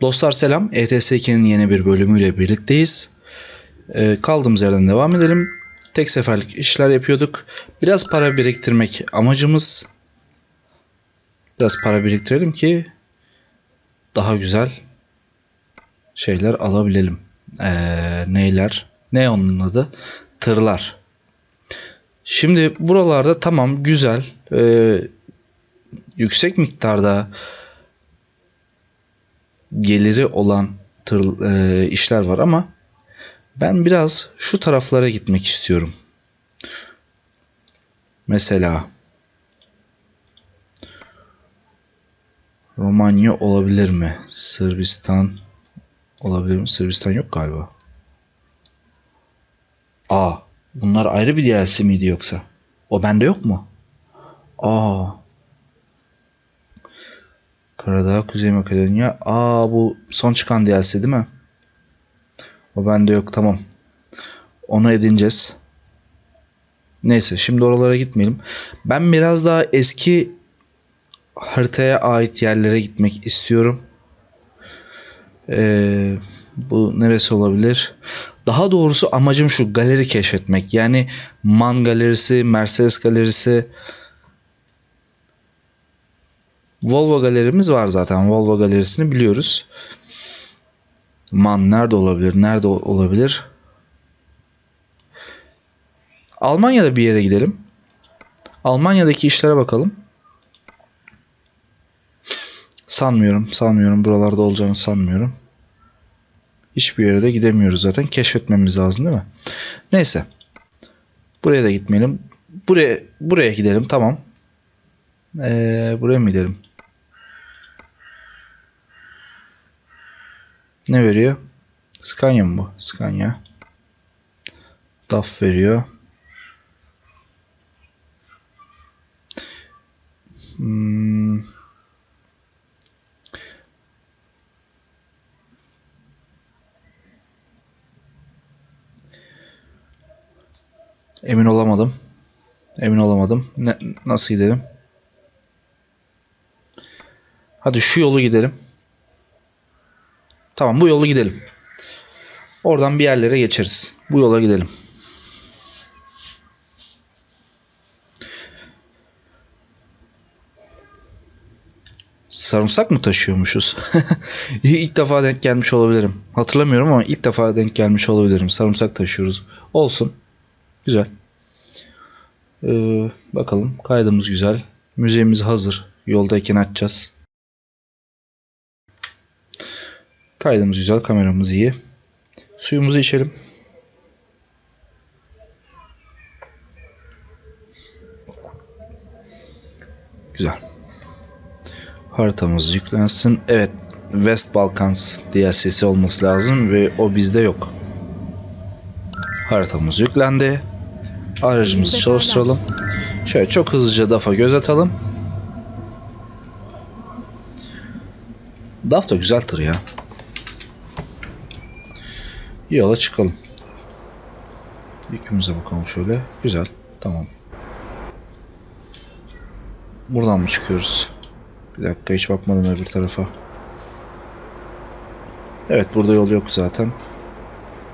Dostlar selam. E ETS2'nin yeni bir bölümüyle birlikteyiz. Ee, kaldığımız yerden devam edelim. Tek seferlik işler yapıyorduk. Biraz para biriktirmek amacımız. Biraz para biriktirelim ki daha güzel şeyler alabilelim. Ee, neyler? Ne onun adı? Tırlar. Şimdi buralarda tamam güzel. ee, yüksek miktarda geliri olan tır, e, işler var ama ben biraz şu taraflara gitmek istiyorum. Mesela Romanya olabilir mi? Sırbistan olabilir mi? Sırbistan yok galiba. Aa, bunlar ayrı bir DLC miydi yoksa? O bende yok mu? Aa, Karadağ, Kuzey Makedonya. Aa bu son çıkan DLC değil mi? O bende yok tamam. Onu edineceğiz. Neyse şimdi oralara gitmeyelim. Ben biraz daha eski haritaya ait yerlere gitmek istiyorum. Ee, bu neresi olabilir? Daha doğrusu amacım şu galeri keşfetmek. Yani Man galerisi, Mercedes galerisi, Volvo galerimiz var zaten. Volvo galerisini biliyoruz. Man nerede olabilir? Nerede olabilir? Almanya'da bir yere gidelim. Almanya'daki işlere bakalım. Sanmıyorum, sanmıyorum. Buralarda olacağını sanmıyorum. Hiçbir yere de gidemiyoruz zaten. Keşfetmemiz lazım değil mi? Neyse. Buraya da gitmeyelim. Buraya buraya gidelim. Tamam. Ee, buraya mı gidelim? Ne veriyor? Scania mı bu? Scania. DAF veriyor. Emin olamadım. Emin olamadım. Ne, nasıl gidelim? Hadi şu yolu gidelim. Tamam bu yolu gidelim. Oradan bir yerlere geçeriz. Bu yola gidelim. Sarımsak mı taşıyormuşuz? ilk defa denk gelmiş olabilirim. Hatırlamıyorum ama ilk defa denk gelmiş olabilirim. Sarımsak taşıyoruz. Olsun. Güzel. Ee, bakalım. Kaydımız güzel. Müziğimiz hazır. Yoldayken açacağız. Kaydımız güzel, kameramız iyi. Suyumuzu içelim. Güzel. Haritamız yüklensin. Evet, West Balkans DLC'si olması lazım ve o bizde yok. Haritamız yüklendi. Aracımızı çalıştıralım. Şöyle çok hızlıca DAF'a göz atalım. DAF da güzel tır ya. Yola çıkalım. Yükümüze bakalım şöyle. Güzel. Tamam. Buradan mı çıkıyoruz? Bir dakika hiç bakmadım öbür tarafa. Evet burada yol yok zaten.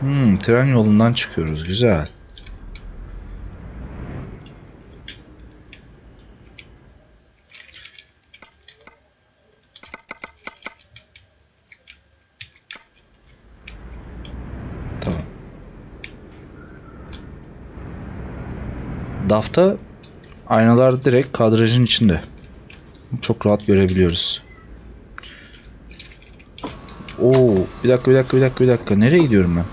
Hmm, tren yolundan çıkıyoruz. Güzel. Tamam. DAF'ta aynalar direkt kadrajın içinde. Çok rahat görebiliyoruz. Oo, bir dakika bir dakika bir dakika bir dakika. Nereye gidiyorum ben?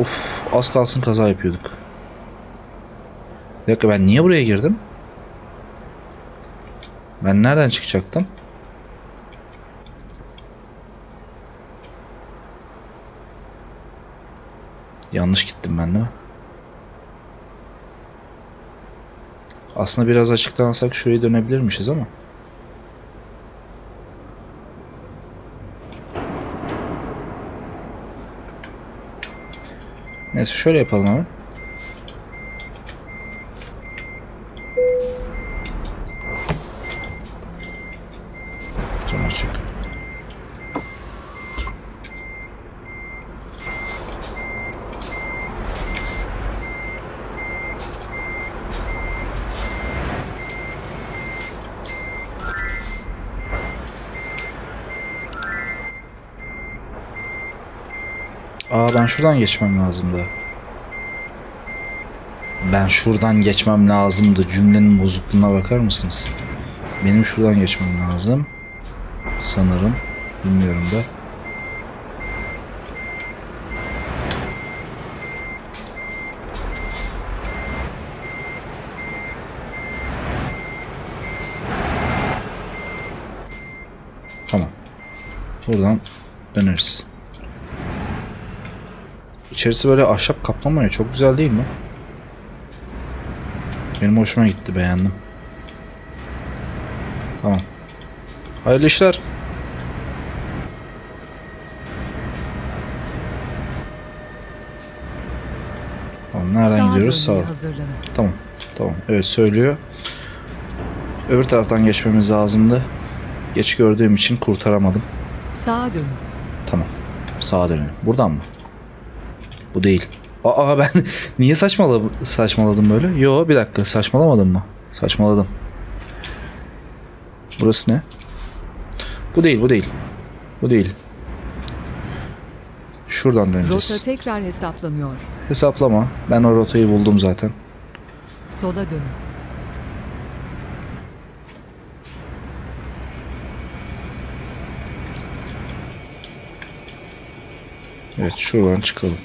Of, az kalsın kaza yapıyorduk. Bir dakika ben niye buraya girdim? Ben nereden çıkacaktım? Yanlış gittim ben de. Aslında biraz açıklansak şuraya dönebilirmişiz ama. Neyse şöyle yapalım abi. Aa ben şuradan geçmem lazımdı. Ben şuradan geçmem lazımdı. Cümlenin bozukluğuna bakar mısınız? Benim şuradan geçmem lazım. Sanırım. Bilmiyorum da. Tamam. Buradan İçerisi böyle ahşap kaplama ya çok güzel değil mi? Benim hoşuma gitti beğendim. Tamam. Hayırlı işler. Tamam nereden Sağa gidiyoruz? hazırlanın. Tamam. Tamam. Evet söylüyor. Öbür taraftan geçmemiz lazımdı. Geç gördüğüm için kurtaramadım. Sağa dönün. Tamam. Sağa dönelim. Buradan mı? Bu değil. Aa ben niye saçmaladım, saçmaladım böyle? Yo bir dakika saçmalamadım mı? Saçmaladım. Burası ne? Bu değil bu değil. Bu değil. Şuradan döneceğiz. Rota tekrar hesaplanıyor. Hesaplama. Ben o rotayı buldum zaten. Sola dönün. Evet şuradan çıkalım.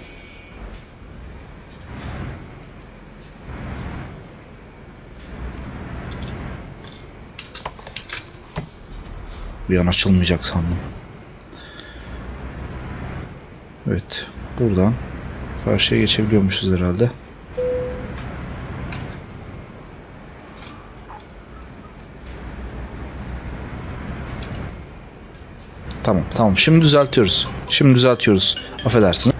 Bir an açılmayacak sandım. Evet. Buradan karşıya geçebiliyormuşuz herhalde. Tamam tamam. Şimdi düzeltiyoruz. Şimdi düzeltiyoruz. Affedersin.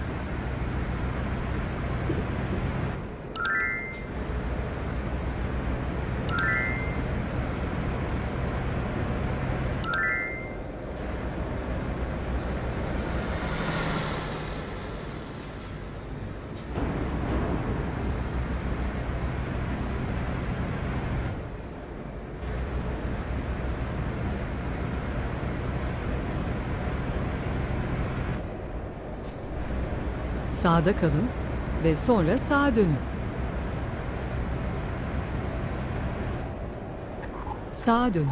Sağda kalın ve sonra sağa dönün. Sağa dönün.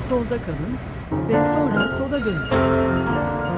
Solda kalın ve sonra sola dönün.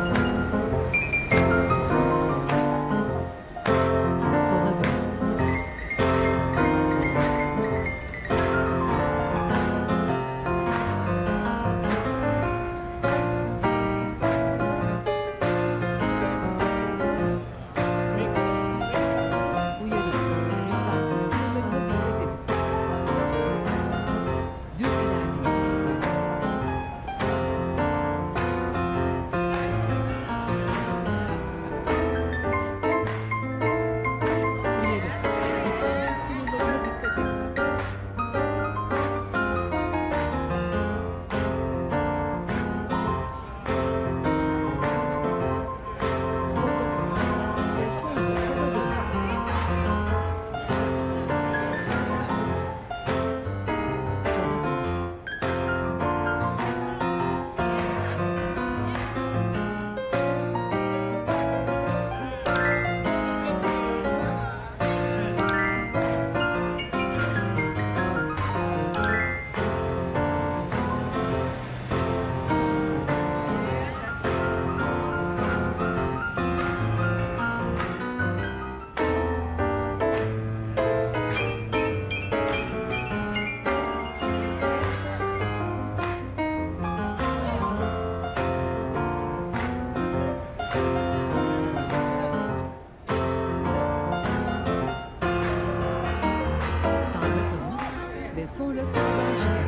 sonrasından çıkıyor.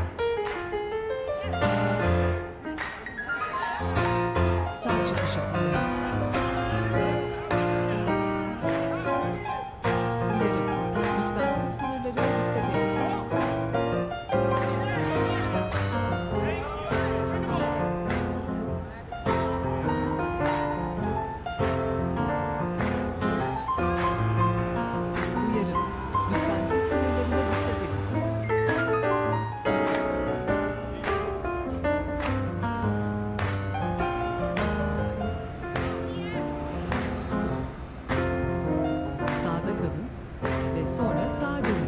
Sonra sağa dönün.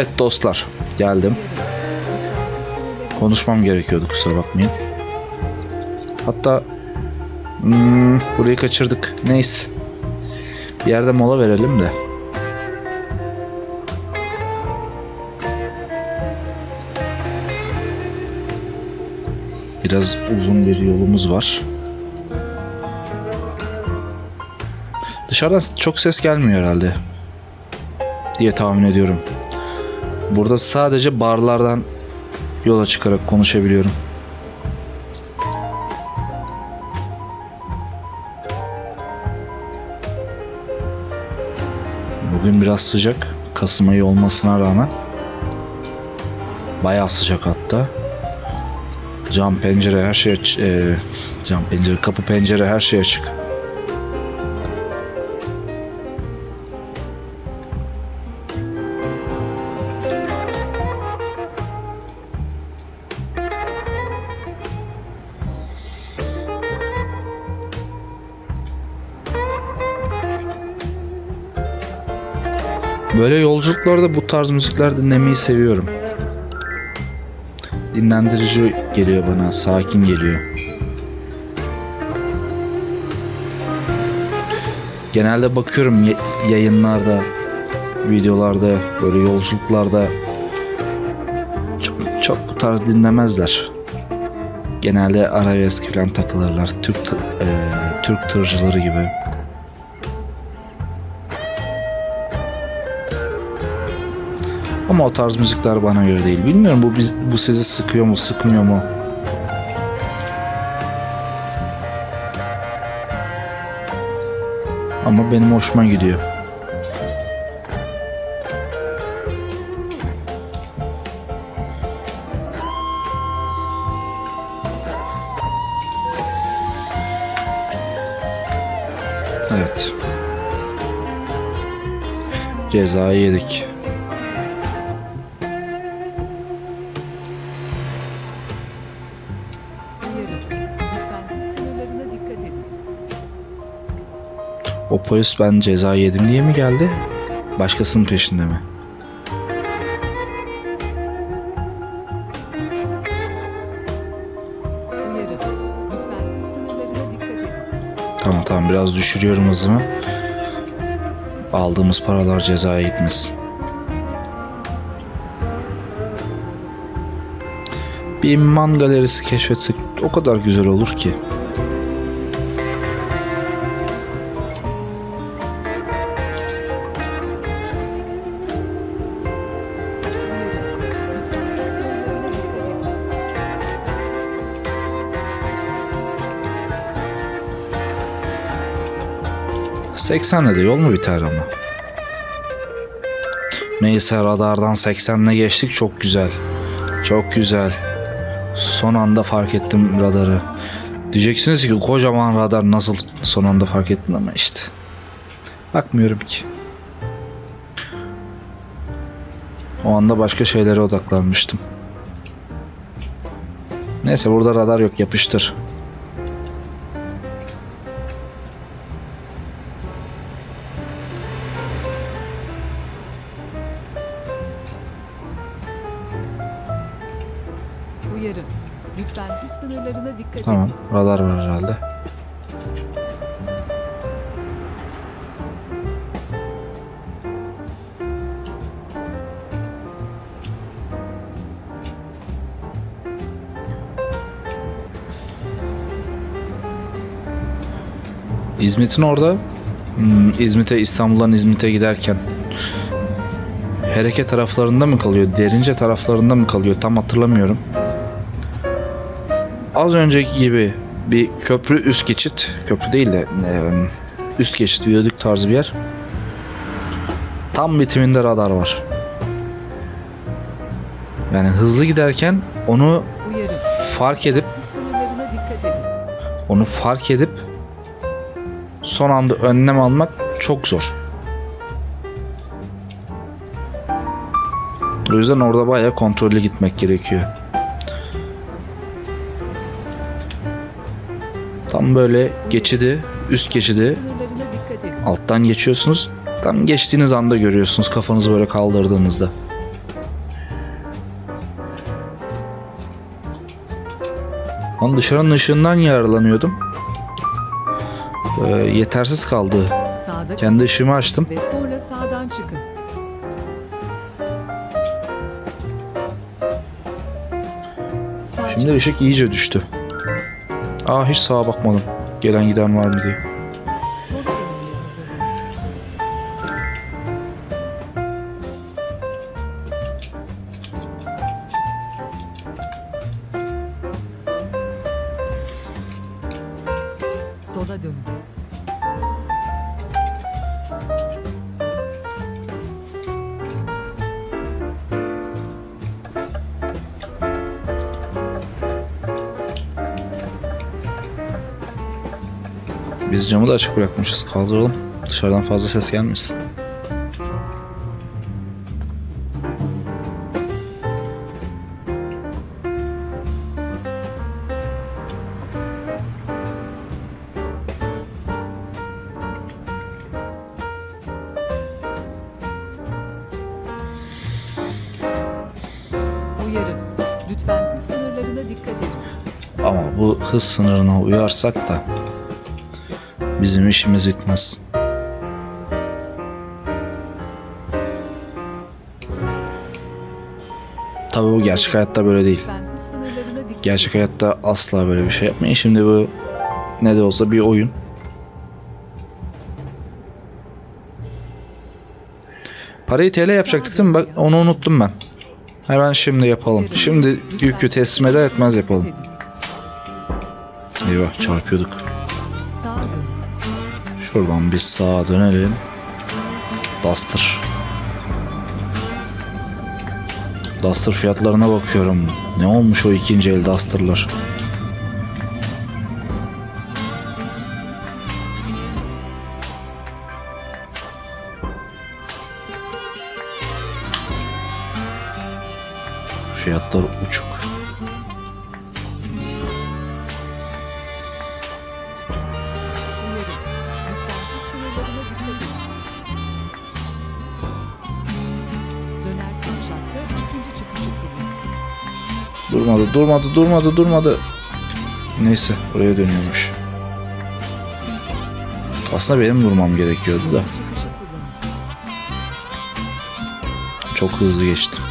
Evet dostlar geldim. Konuşmam gerekiyordu kusura bakmayın. Hatta hmm, burayı kaçırdık. Neyse. Bir yerde mola verelim de. Biraz uzun bir yolumuz var. Dışarıdan çok ses gelmiyor herhalde. Diye tahmin ediyorum. Burada sadece barlardan yola çıkarak konuşabiliyorum. Bugün biraz sıcak. Kasım ayı olmasına rağmen. Bayağı sıcak hatta. Cam pencere her şey eee, cam pencere kapı pencere her şey açık. Böyle yolculuklarda bu tarz müzikler dinlemeyi seviyorum. Dinlendirici geliyor bana, sakin geliyor. Genelde bakıyorum yayınlarda, videolarda, böyle yolculuklarda çok, çok bu tarz dinlemezler. Genelde arabesk falan takılırlar. Türk eee, Türk tırcıları gibi. Ama o tarz müzikler bana göre değil. Bilmiyorum bu biz, bu sizi sıkıyor mu, sıkmıyor mu? Ama benim hoşuma gidiyor. Evet. Cezayı yedik. O polis ben ceza yedim diye mi geldi? Başkasının peşinde mi? Tamam tamam biraz düşürüyorum hızımı. Aldığımız paralar cezaya gitmesin. Bir man galerisi keşfetsek o kadar güzel olur ki. 80'le de yol mu biter ama? Neyse radardan 80'le geçtik çok güzel. Çok güzel. Son anda fark ettim radarı. Diyeceksiniz ki kocaman radar nasıl son anda fark ettin ama işte. Bakmıyorum ki. O anda başka şeylere odaklanmıştım. Neyse burada radar yok yapıştır. İzmit'in orada hmm, İzmit'e İstanbul'dan İzmit'e giderken Hereke taraflarında mı kalıyor? Derince taraflarında mı kalıyor? Tam hatırlamıyorum. Az önceki gibi bir köprü üst geçit, köprü değil de e, üst geçit viyadük tarzı bir yer. Tam bitiminde radar var. Yani hızlı giderken onu fark edip onu fark edip son anda önlem almak çok zor. O yüzden orada bayağı kontrollü gitmek gerekiyor. Tam böyle geçidi, üst geçidi alttan geçiyorsunuz. Tam geçtiğiniz anda görüyorsunuz kafanızı böyle kaldırdığınızda. Lan dışarının ışığından yararlanıyordum. Ee, yetersiz kaldı. Sağda Kendi ışığımı açtım. ve sonra sağdan çıkın. Sağ Şimdi çıkın. ışık iyice düştü. Aa hiç sağa bakmadım. Gelen giden var mı diye. Biz camı da açık bırakmışız. Kaldıralım. Dışarıdan fazla ses gelmesin. Uyarı. Lütfen sınırlarına dikkat edin. Ama bu hız sınırına uyarsak da bizim işimiz bitmez. Tabii bu gerçek hayatta böyle değil. Gerçek hayatta asla böyle bir şey yapmayın. Şimdi bu ne de olsa bir oyun. Parayı TL yapacaktık değil mi? Bak onu unuttum ben. Hemen şimdi yapalım. Şimdi yükü teslim eder etmez yapalım. Eyvah çarpıyorduk. Şuradan bir sağa dönelim. Duster. Duster fiyatlarına bakıyorum. Ne olmuş o ikinci el Duster'lar? Fiyatlar uçuk. Durmadı, durmadı, durmadı, durmadı. Neyse, oraya dönüyormuş. Aslında benim durmam gerekiyordu da. Çok hızlı geçtim.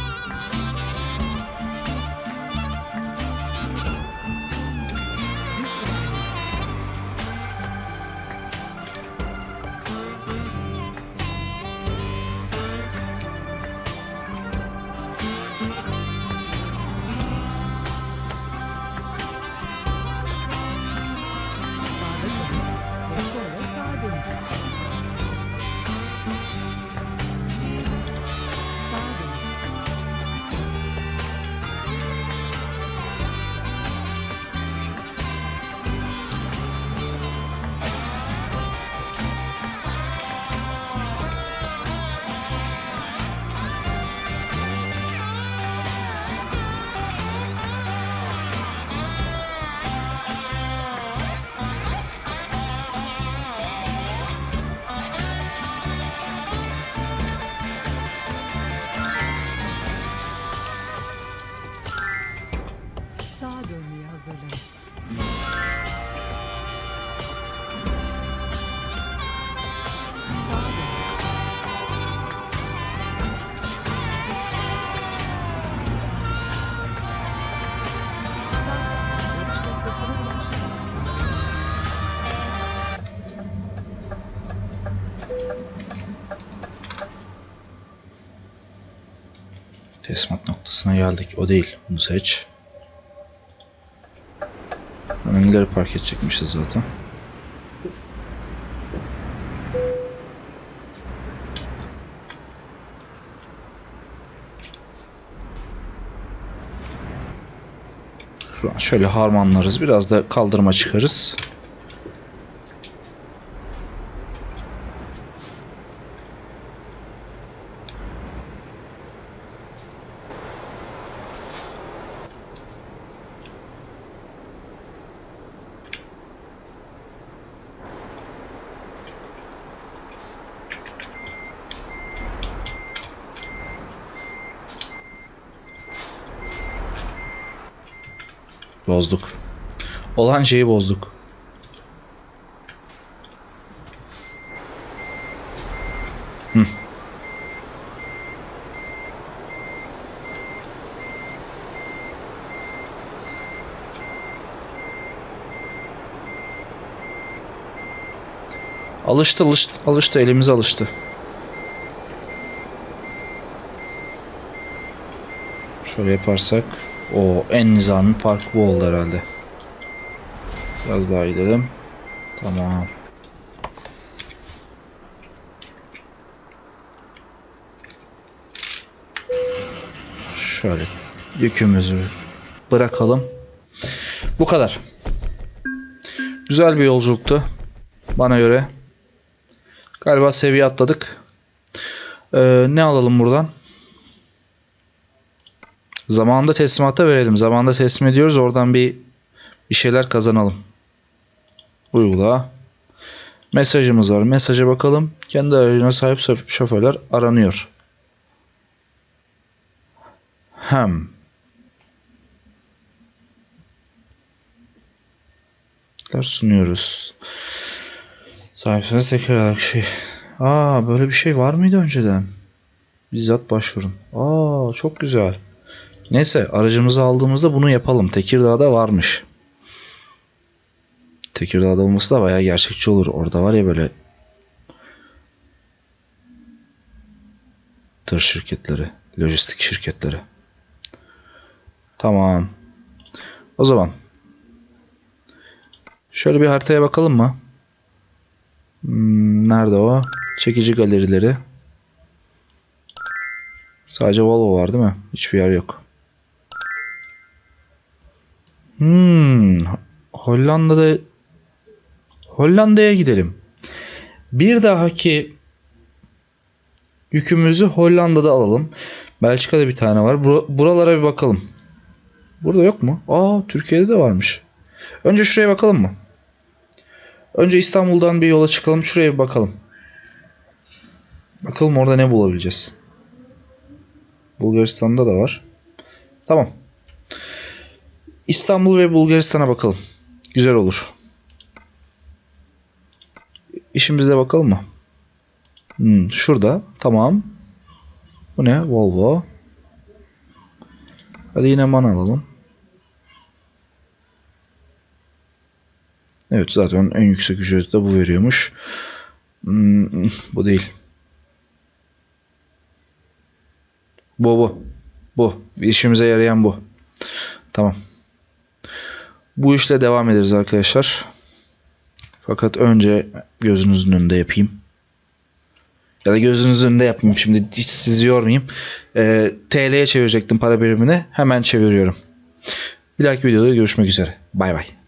Noktasına geldik. O değil. Bunu seç. Hemen park edecekmişiz zaten. Şöyle harmanlarız. Biraz da kaldırıma çıkarız. Bozduk. Olan şeyi bozduk. Hı. Alıştı, alıştı, alıştı, elimiz alıştı. Şöyle yaparsak, o en nizami park bu oldu herhalde. Biraz daha gidelim. Tamam. Şöyle yükümüzü bırakalım. Bu kadar. Güzel bir yolculuktu. Bana göre. Galiba seviye atladık. Ee, ne alalım buradan? Zamanında teslimata verelim. Zamanında teslim ediyoruz. Oradan bir bir şeyler kazanalım. Uygula. Mesajımız var. Mesaja bakalım. Kendi aracına sahip şof- şoförler aranıyor. Hem. sunuyoruz. Sahipsine tekrar alarak şey. Aa böyle bir şey var mıydı önceden? Bizzat başvurun. Aa çok güzel. Neyse aracımızı aldığımızda bunu yapalım. Tekirdağ'da varmış. Tekirdağ'da olması da bayağı gerçekçi olur. Orada var ya böyle tır şirketleri, lojistik şirketleri. Tamam. O zaman şöyle bir haritaya bakalım mı? Hmm, nerede o? Çekici galerileri. Sadece Volvo var değil mi? Hiçbir yer yok. Hmm, Hollanda'da Hollanda'ya gidelim. Bir dahaki yükümüzü Hollanda'da alalım. Belçika'da bir tane var. Bur- buralara bir bakalım. Burada yok mu? Aa, Türkiye'de de varmış. Önce şuraya bakalım mı? Önce İstanbul'dan bir yola çıkalım. Şuraya bir bakalım. Bakalım orada ne bulabileceğiz. Bulgaristan'da da var. Tamam. İstanbul ve Bulgaristan'a bakalım. Güzel olur. İşimize bakalım mı? Hmm, şurada. Tamam. Bu ne? Volvo. Hadi yine man alalım. Evet zaten en yüksek ücreti de bu veriyormuş. Hmm, bu değil. Bu bu. Bu. İşimize yarayan bu. Tamam. Bu işle devam ederiz arkadaşlar. Fakat önce gözünüzün önünde yapayım. Ya da gözünüzün önünde yapmayayım. Şimdi hiç sizi yormayayım. Ee, TL'ye çevirecektim para birimini. Hemen çeviriyorum. Bir dahaki videoda görüşmek üzere. Bay bay.